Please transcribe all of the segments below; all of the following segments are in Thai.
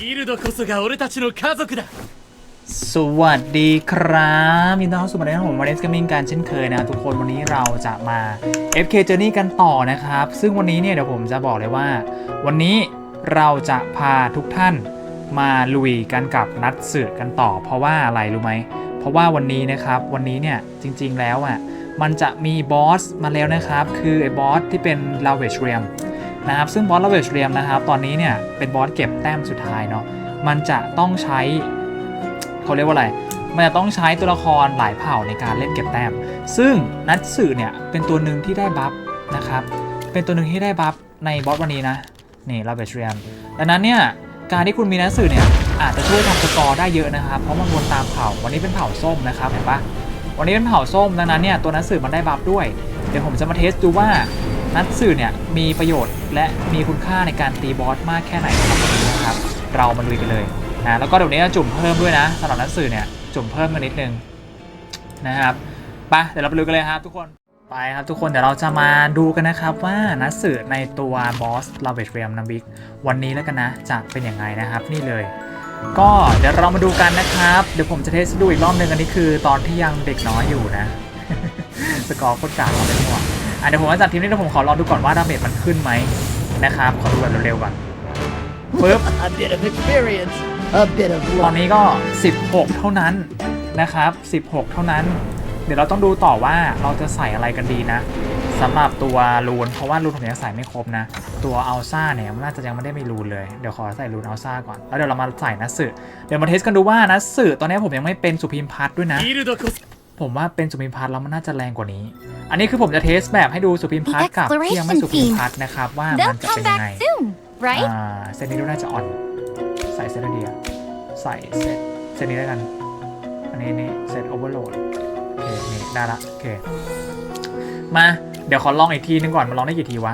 ギルドこそが俺たちの家族だ สวัสดีครับยินดีต้อนรับสู่มาในของมาเรสก m มิงการเช่นเคยนะครับทุกคนวันนี้เราจะมา FK Journey กันต่อนะครับ ซึ่งวันนี้เนี่ยเดี๋ยวผมจะบอกเลยว่า วันนี้เราจะพาทุกท่านมาลุยกันกับนัดสืบกันต่อ เพราะว่าอะไรรู้ไหม เพราะว่าวันนี้นะครับวันนี้เนี่ยจริงๆแล้วอ่ะมันจะมีบอสมาแล้วนะครับ คือไอ้บอสที่เป็น l a v a g e Realm นะครับซึ่งบอส l a v a g e Realm นะครับตอนนี้เนี่ยเป็นบอสเก็บแต้มสุดท้ายเนาะมันจะต้องใช้เขาเรียกว่าอะไร มันจะต้องใช้ตัวละครหลายเผ่าในการเล่นเก็บแต้ม ซึ่งนัดสื่อเนี่ยเป็นตัวหนึ่งที่ได้บัฟนะครับ เป็นตัวหนึ่งที่ได้บัฟในบอสวันนี้นะ นี่เราเบชเรียมดังนั้นเนี่ยการที่คุณมีนัดสื่อเนี่ยอาจจะช่วยทำสกอร์ได้เยอะนะครับ เพราะมันวนตามเผ่า วันนี้เป็นเผ่าส้มนะครับเห็นปะวันนี้เป็นเผ่าส้มดังนั้นเนี่ยตัวนัดสื่อมันได้บัฟด้วย เดี๋ยวผมจะมาเทสดูว่า นัดสื่อเนี่ยมีประโยชน์และมีคุณค่าในการตีบอสมากแค่ไหนครับวันนี้นะครับ เรามาลุยกันเลยนะแล้วก็เดี๋ยวนี้จุ่มเพิ่มด้วยนะสำหรับนักสื่อเนี่ยจุ่มเพิ่มกันนิดนึงนะครับไปเดี๋ยวเราไปดูกันเลยครับทุกคนไปครับทุกคนเดี๋ยวเราจะมาดูกันนะครับว่านักสื่อในตัวบอสลาเวชเรียมนัมบิกวันนี้แล้วกันนะจะเป็นยังไงนะครับนี่เลยก็เดี๋ยวเรามาดูกันนะครับ เดี๋ยวผมจะเทสดูอีกรอบหนึงอันนี้คือตอนที่ยังเด็กน้อยอยู่นะ สกอร์โคตรกากเราไม่ห่วง อ่ะเดี๋ยวผมจะจัดทีมนี้เดี๋ยวผมขอรอดูก่อนว่าดาเมจมันขึ้นไหมนะครับขอดูแบบเร็วๆก่อนปึ๊บ A bit of experience, a bit of ตอน luck. นี้ก็ 16 เท่านั้นนะครับ 16 เท่านั้น เดี๋ยวเราต้องดูต่อว่าเราจะใส่อะไรกันดีนะสำหรับตัวรูน เพราะว่ารูนผมยังใส่ไม่ครบนะ ตัวอัลซ่าเนี่ยมันน่าจะยังไม่ได้มีรูนเลย เดี๋ยวขอใส่รูนอัลซ่าก่อน แล้วเดี๋ยวเรามาใส่นัสสึเดี๋ยวมาเทสกันดูว่านัสสึตอนนี้ผมยังไม่เป็นสุพิมพัทด้วยนะ ギルドこそ ผมว่าเป็นสุพิมพัทแล้วมันน่าจะแรงกว่านี้ อันนี้คือผมจะเทสแบบให้ดูสุพิมพัทกับที่ยังไม่สุพิมพัทนะครับว่ามัน They'll จะ come เป็นยังไง back soon, right? อ่าเซตนี้ดูน่าจะอ่อน ใส่เซตอะไรดีอะใส่เซตเซตนี้แล้วกัน อันนี้นี่เซตโอเวอร์โหลดโอเคนี่ได้ละโอเค มาเดี๋ยวขอลองอีกทีนึงก่อนมันลองได้กี่ทีวะ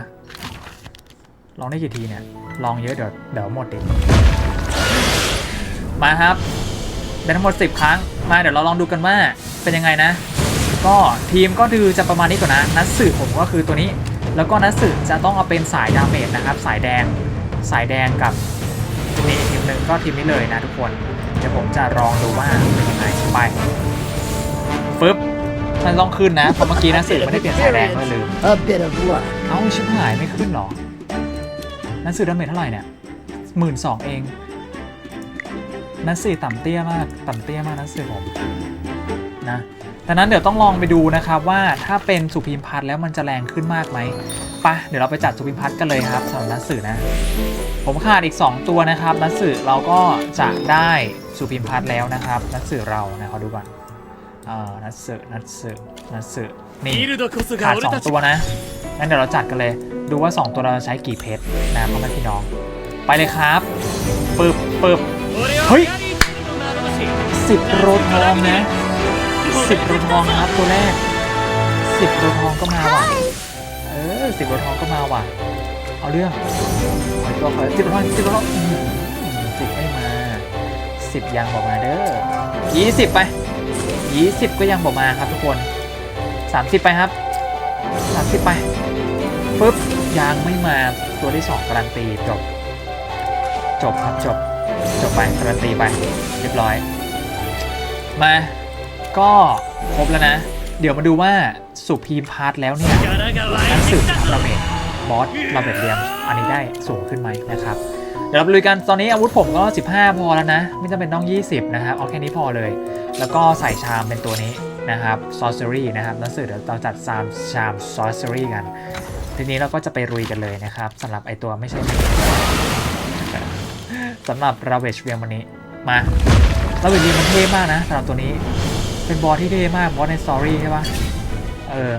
ลองได้กี่ทีเนี่ย ลองเยอะเดี๋ยวเดี๋ยวหมดดิมาครับเป็นทั้งหมด 10 ครั้ง มาเดี๋ยวเราลองดูกันว่า เป็นยังไงนะ ก็ทีมก็คือจะประมาณนี้ก่อนนะ นัดสืบผมก็คือตัวนี้ แล้วก็นัดสืบจะต้องเอาเป็นสายดาเมจนะครับ สายแดง สายแดงกับทีมทีมหนึ่งก็ทีมนี้เลยนะทุกคน เดี๋ยวผมจะลองดูว่าเป็นยังไงไปฟึบมันต้องขึ้นนะเพราะเมื่อกี้นัดสืบไม่ได้เปลี่ยนสายแดงเลยลืม A bit of luck. เอ้าชิบหายไม่ขึ้นเหรอนัดสืบดาเมจเท่าไหร่เนี่ยหมื่นสองเองนัดสืบต่ำเตี้ยมาก ต่ำเตี้ยมากนัดสืบผม นะดังนั้นเดี๋ยวต้องลองไปดูนะครับว่าถ้าเป็นสุพิมพัทแล้วมันจะแรงขึ้นมากไหมปะเดี๋ยวเราไปจัดสุพิมพัทกันเลยครับสำหรับนักสือนะ ผมขาดอีก 2 ตัวนะครับนักสือเราก็จะได้สุพิมพัทแล้วนะครับนักสือเรานะขอดูก่อนนัตสึนัตสึนัตสึนี่ขาดสองตัวนะ งั้นเดี๋ยวเราจัดกันเลย ดูว่า 2 ตัวเราใช้กี่เพชรนะพ่อแม่พี่น้อง ไปเลยครับปึบปึบเฮ้ยสิบโรทองนะ 10โรทองครับตัวแรก10โรทองก็มาว่ะ เออ10โรทองก็มาว่ะ เอาเรื่องขอตัวขอสิบโรทองสิบโรทองสิบไม่มาสิบยังบอกมาเด้อยี่สิบไปยี่สิบก็ยังบอกมาครับทุกคนสามสิบไปครับสามสิบไปปุ๊บยังไม่มาตัวที่สองการันตีจบ จบครับจบจบไปการันตีไปเรียบร้อย มา ก็ครบแล้วนะ เดี๋ยวมาดูว่าสุพีมพาร์ทแล้วเนี่ยนักสืบระเบิดบอสระเบิดเรียมอันนี้ได้สูงขึ้นไหมนะครับ เดี๋ยวเราลุยกันตอนนี้อาวุธผมก็ 15 พอแล้วนะ ไม่จำเป็นต้อง 20 นะครับเอาแค่นี้พอเลย แล้วก็ใส่ชามเป็นตัวนี้นะครับซอร์เซอรี่นะครับนักสืบเดี๋ยวเราจัดซามชามซอร์เซอรี่กัน ทีนี้เราก็จะไปรุยกันเลยนะครับสำหรับไอตัวไม่ใช่สำหรับราเวชเรียมวันนี้มาราเวชเรียมมันเท่มากนะสำหรับตัวนี้ เป็นบอสที่เท่มากบอสในสตอรี่ใช่ปะเออ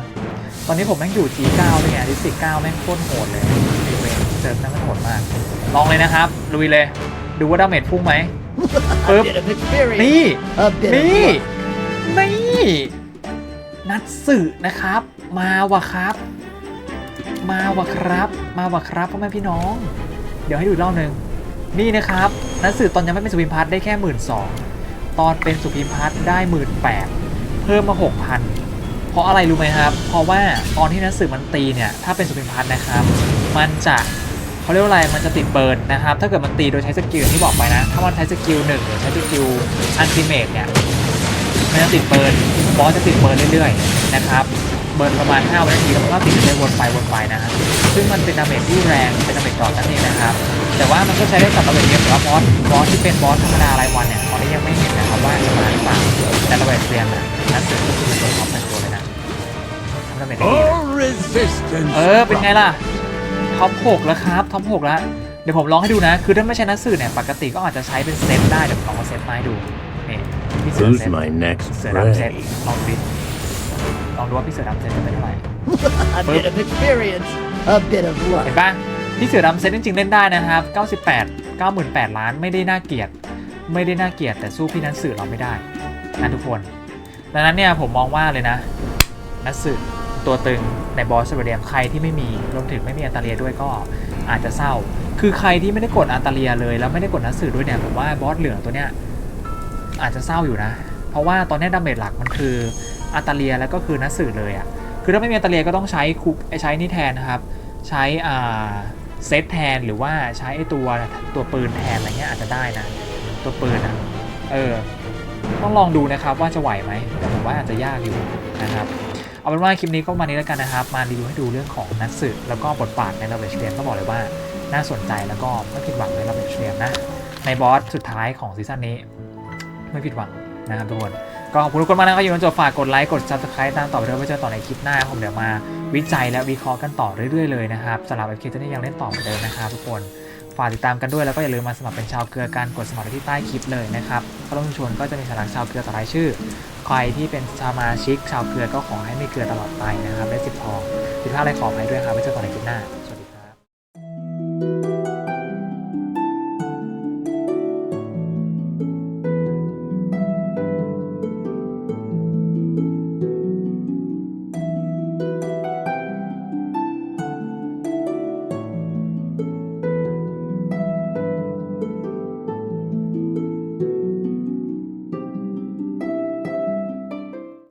ตอนนี้ผมแม่งอยู่ G9 ด้วยไงดิสิก9แม่งโคตรโหดเลยไอ้เวนเซิร์ฟนั่นมันโหดมาก ลองเลยนะครับลุยเลย ดูว่าดาเมจพุ่งไหม A Oop. bit of experience. นี่ A bit of นี่ luck. นี่นัดสื่อนะครับ มาวะครับ มาวะครับ มาวะครับพ่อแม่พี่น้อง เดี๋ยวให้ดูอีกรอบหนึ่งนี่นะครับนัดสื่อตอนยังไม่เป็นสุพิมพัฒน์ได้แค่หมื่นสอง ตอนเป็นสุพิมพัฒน์ได้หมื่นแปดเพิ่มมาหกพันเพราะอะไรรู้ไหมครับ เพราะว่าตอนที่นัดสื่อมันตีเนี่ยถ้าเป็นสุพิมพัฒน์นะครับ มันจะเขาเรียกว่าอะไรมันจะติดเบิร์นนะครับ ถ้าเกิดมันตีโดยใช้สกิลที่บอกไปนะ ถ้ามันใช้สกิลหนึ่งหรือใช้สกิลอันติเมตเนี่ยมันจะติดเบิร์นบอสจะติดเบิร์นเรื่อยๆนะครับเบิร์นประมาณ5วินาทีแล้วมันก็ติดเรื่อยๆวนไปวนไปนะครับซึ่งมันเป็นดาเมจที่แรงเป็นดาเมจต่อนั่นเองนะครับ แต่ว่ามันก็ใช้ได้กับดาเมจเรียมแต่ว่าบอสบอสที่เป็นบอสธรรมดารายวันเนี่ยตอนนี้ยังไม่เห็นนะครับว่าจะมาหรือเปล่าแต่ดาเมจเรียมเนี่ยนั่นคือตัวท็อปเป็นตัวเลยนะทำดาเมจได้ดีนะ All resistance เออเป็นไงล่ะท็อป6แล้วครับท็อป6แล้วเดี๋ยวผมลองให้ดูนะ คือถ้าไม่ใช่นักสื่อเนี่ยปกติก็อาจจะใช้เป็นเซตได้เดี๋ยวผมลองเอาเซตมาให้ดูนี่พี่เสือ Who's เซต my next เสือดำเซต prey? ลองดิลองดูว่าพี่เสือดำเซตจะเป็นเท่าไหร่ A bit of experience. A bit of เห็น luck. ปะ พี่เสือดำเซตจริงๆเล่นได้นะครับ 98 98 ล้านไม่ได้น่าเกลียด ไม่ได้น่าเกลียดแต่สู้พี่นันสื่อเราไม่ได้นะทุกคน ดังนั้นเนี่ยผมมองว่าเลยนะนัทสึตัวตึงในบอสเซเบเรียมใครที่ไม่มีรวมถึงไม่มีอันตาเลียด้วยก็อาจจะเศร้า คือใครที่ไม่ได้กดอันตาเลียเลยแล้วไม่ได้กดนัทสึด้วยเนี่ยผมว่าบอสเหลืองตัวเนี้ยอาจจะเศร้าอยู่นะ เพราะว่าตอนนี้ดาเมจหลักมันคืออันตาเลียแล้วก็คือนัทสึเลยอะ่ะคือถ้าไม่มีอันตาเลียก็ต้องใช้คุกใช้นี่แทนนะครับ ใช้อ่า เซตแทนหรือว่าใช้ไอตัวตัวปืนแทนอะไรเงี้ยอาจจะได้นะ ตัวปืนอะเออต้องลองดูนะครับว่าจะไหวไหมแต่ผมว่าอาจจะยากอยู่นะครับเอาเป็นว่าคลิปนี้ก็มานี้แล้วกันนะครับ มารีวิวให้ดูเรื่องของนักสืบแล้วก็บทบาทในระเบิดเชียนก็บอกเลยว่าน่าสนใจแล้วก็ไม่ผิดหวังในระเบิดเชียนนะในบอสสุดท้ายของซีซั่นนี้ ไม่ผิดหวังนะครับทุกคน ก็ขอบคุณทุกคนมากนะครับอยู่จนจบฝากกดไลค์กด subscribe ตามต่อไปด้วยไว้เจอต่อในคลิปหน้าผมเดี๋ยวมาวิจัยและวิเคราะห์กันต่อเรื่อยๆเลยนะครับสำหรับไอเคที่นี่ยังเล่นต่อเหมือนเดิมนะครับทุกคนฝากติดตามกันด้วยแล้วก็อย่าลืมมาสมัครเป็นชาวเกลือการกดสมัครที่ใต้คลิปเลยนะครับก็ต้องชวนก็จะมีสลักชาวเกลือต่อรายชื่อ ใครที่เป็นสมาชิกชาวเกลือก็ขอให้มีเกลือตลอดไปนะครับได้สิบทองผิดพลาดอะไรขออภัยด้วยครับไว้เจอกันในคลิปหน้า